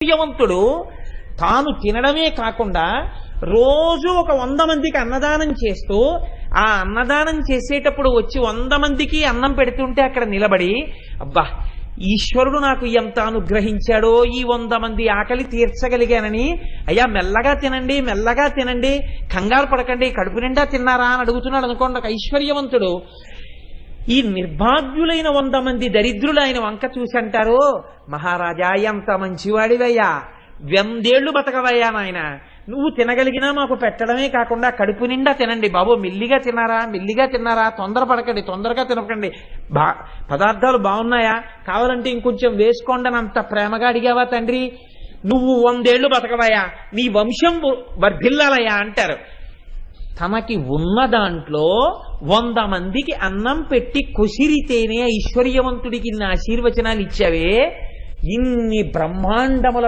ఐశ్వర్యవంతుడు తాను తినడమే కాకుండా రోజు ఒక వంద మందికి అన్నదానం చేస్తూ ఆ అన్నదానం చేసేటప్పుడు వచ్చి వంద మందికి అన్నం పెడుతుంటే అక్కడ నిలబడి అబ్బా ఈశ్వరుడు నాకు ఎంత అనుగ్రహించాడో ఈ వంద మంది ఆకలి తీర్చగలిగానని. అయ్యా మెల్లగా తినండి మెల్లగా తినండి. కంగారు పడకండి కడుపు నిండా తిన్నారా అని అడుగుతున్నాడు అనుకోండి ఒక ఐశ్వర్యవంతుడు. ఈ నిర్భాగ్యులైన వంద మంది ఆయన వంక చూసి అంటారు మహారాజా ఎంత మంచివాడివయ్యా. వందేళ్ళు బతకవయ్యా నాయన. నువ్వు తినగలిగినా మాకు పెట్టడమే కాకుండా కడుపు నిండా తినండి బాబు. మెల్లిగా తిన్నారా మెల్లిగా తిన్నారా? తొందరపడకండి తొందరగా తినకండి. బా పదార్థాలు బాగున్నాయా? కావాలంటే ఇంకొంచెం వేసుకోండి అంత ప్రేమగా అడిగావా తండ్రి? నువ్వు వందేళ్ళు బతకవయ్యా. నీ వంశం వర్ధిల్లాలయ్యా అంటారు. తనకి ఉన్న దాంట్లో వంద మందికి అన్నం పెట్టి కొసిరితేనే ఐశ్వర్యవంతుడికి ఇన్ని ఆశీర్వచనాలు ఇచ్చావే? ఇన్ని బ్రహ్మాండముల